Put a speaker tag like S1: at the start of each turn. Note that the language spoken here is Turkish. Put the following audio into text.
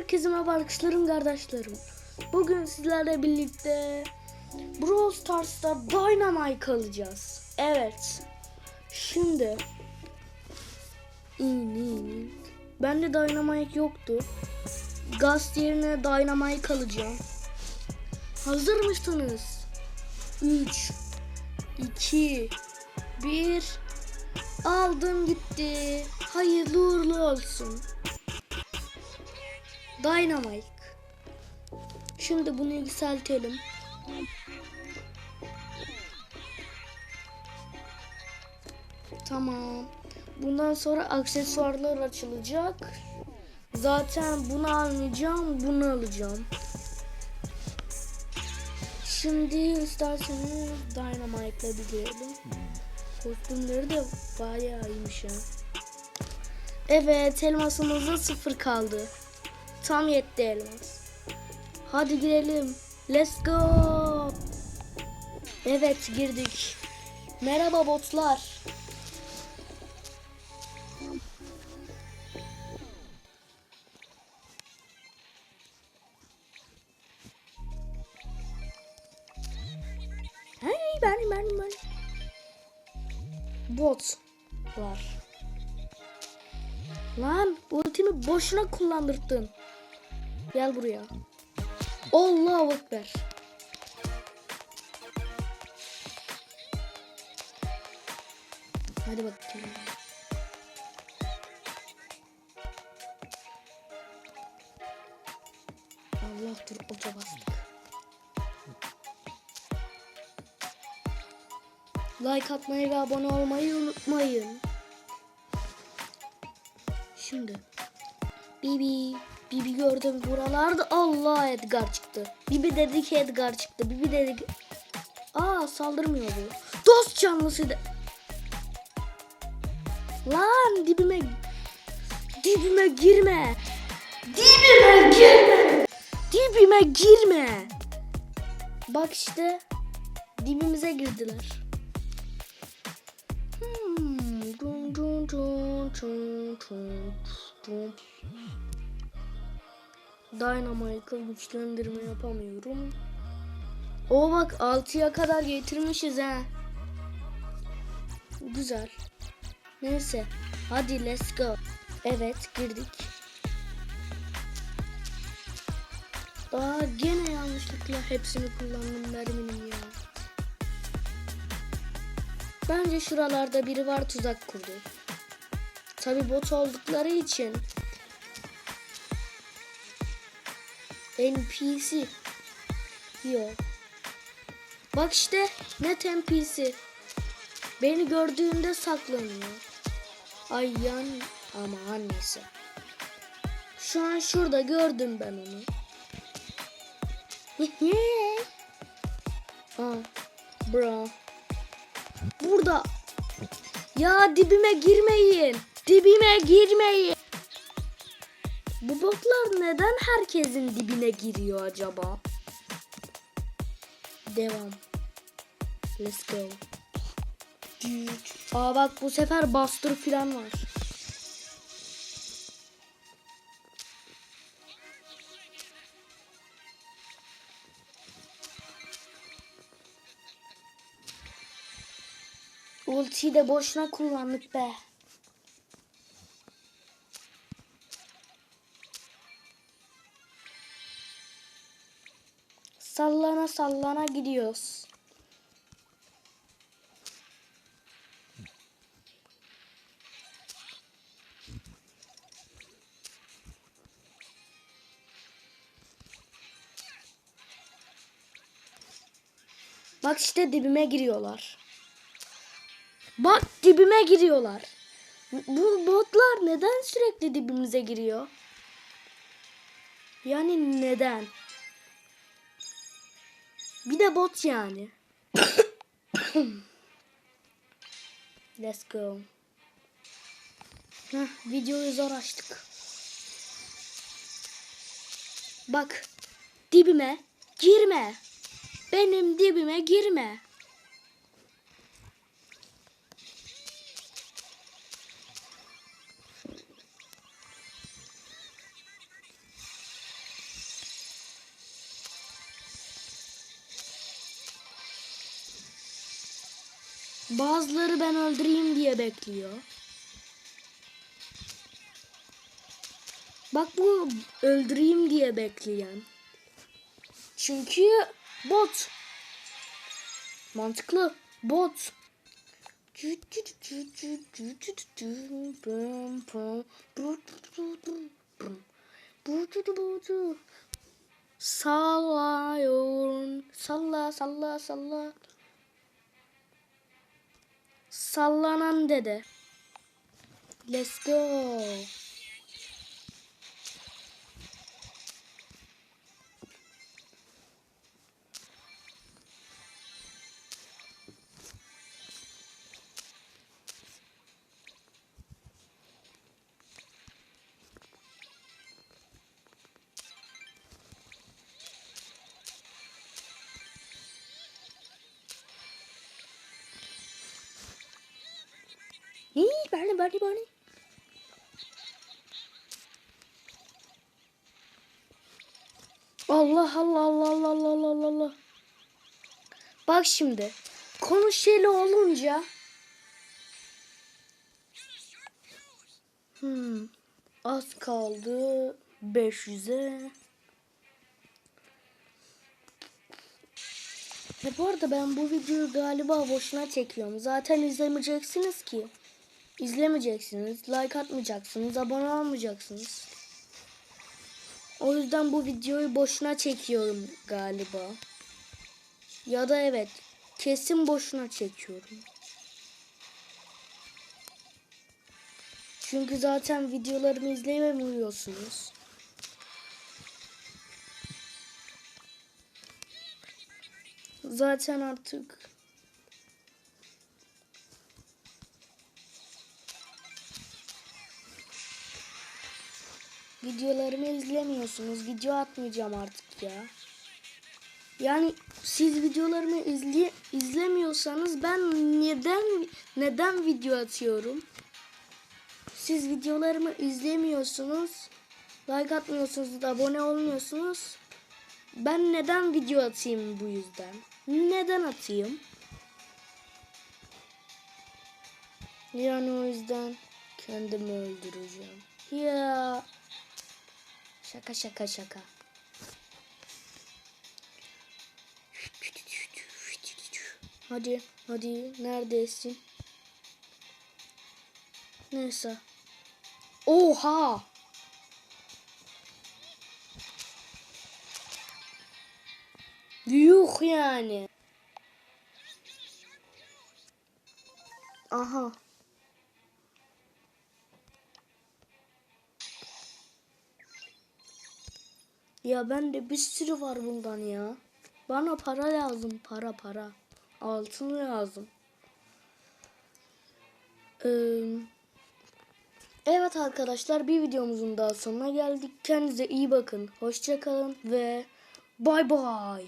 S1: Herkese merhaba arkadaşlarım, kardeşlerim. Bugün sizlerle birlikte Brawl Stars'ta Dynamite alacağız. Evet. Şimdi in. Bende Dynamite yoktu. Gaz yerine Dynamite alacağım. Hazır mısınız? 3 2 1 Aldım gitti. Hayırlı uğurlu olsun. Dynamite. Şimdi bunu yükseltelim. Tamam. Bundan sonra aksesuarlar açılacak. Zaten bunu almayacağım, bunu alacağım. Şimdi isterseniz Dynamite'la girelim. Kostümleri de bayağı iyiymiş ya. Evet elmasımızda sıfır kaldı. Tam yetti elmas. Hadi girelim. Let's go. Evet girdik. Merhaba botlar. Hey benim benim benim. Bot var. Lan ultimi boşuna kullandırdın. Gel buraya. Allahu Ekber. Hadi bakayım. Allah dur oca bastık. Like atmayı ve abone olmayı unutmayın. Şimdi Bibi Bibi gördüm buralarda Allah Edgar çıktı. Bibi dedi ki Edgar çıktı. Bibi dedi ki Aa saldırmıyor bu. Dost canlısıydı. Lan dibime dibime girme. Dibime girme. Dibime girme. Bak işte dibimize girdiler. Hmm. Dun dun dun dun dun dun. Dynamite'la güçlendirme yapamıyorum. O bak 6'ya kadar getirmişiz ha. Güzel. Neyse. Hadi let's go. Evet girdik. Aa gene yanlışlıkla hepsini kullandım merminin ya. Bence şuralarda biri var tuzak kurdu. Tabi bot oldukları için NPC yok. Bak işte net NPC. Beni gördüğünde saklanıyor. Ay yan ama annesi. Şu an şurada gördüm ben onu. Aa, bro. Burada. Ya dibime girmeyin. Dibime girmeyin. Bu botlar neden herkesin dibine giriyor acaba? Devam. Let's go. Aa bak bu sefer bastır falan var. Ultiyi de boşuna kullandık be. Sallana sallana gidiyoruz. Bak işte dibime giriyorlar. Bak dibime giriyorlar. Bu botlar neden sürekli dibimize giriyor? Yani neden? Bir de bot yani. Let's go. Heh, videoyu zor açtık. Bak dibime girme. Benim dibime girme. Bazıları ben öldüreyim diye bekliyor. Bak bu öldüreyim diye bekleyen. Çünkü bot. Mantıklı. Bot. Sallıyor. Salla salla salla. Sallanan dede. Let's go. Hii beni beni beni. Allah Allah Allah Allah Allah Allah Allah. Bak şimdi konuşeli olunca hmm, az kaldı 500'e. Ve bu arada ben bu videoyu galiba boşuna çekiyorum. Zaten izlemeyeceksiniz ki. İzlemeyeceksiniz, like atmayacaksınız, abone olmayacaksınız. O yüzden bu videoyu boşuna çekiyorum galiba. Ya da evet, kesin boşuna çekiyorum. Çünkü zaten videolarımı izleyemiyorsunuz. Zaten artık videolarımı izlemiyorsunuz. Video atmayacağım artık ya. Yani siz videolarımı izle izlemiyorsanız ben neden neden video atıyorum? Siz videolarımı izlemiyorsunuz. Like atmıyorsunuz, abone olmuyorsunuz. Ben neden video atayım bu yüzden? Neden atayım? Yani o yüzden kendimi öldüreceğim. Ya şaka şaka şaka. Hadi hadi neredesin? Neyse. Oha! Yuh yani. Aha. Ya ben de bir sürü var bundan ya. Bana para lazım. Para para. Altın lazım. Ee, evet arkadaşlar bir videomuzun daha sonuna geldik. Kendinize iyi bakın. Hoşçakalın ve bay bay.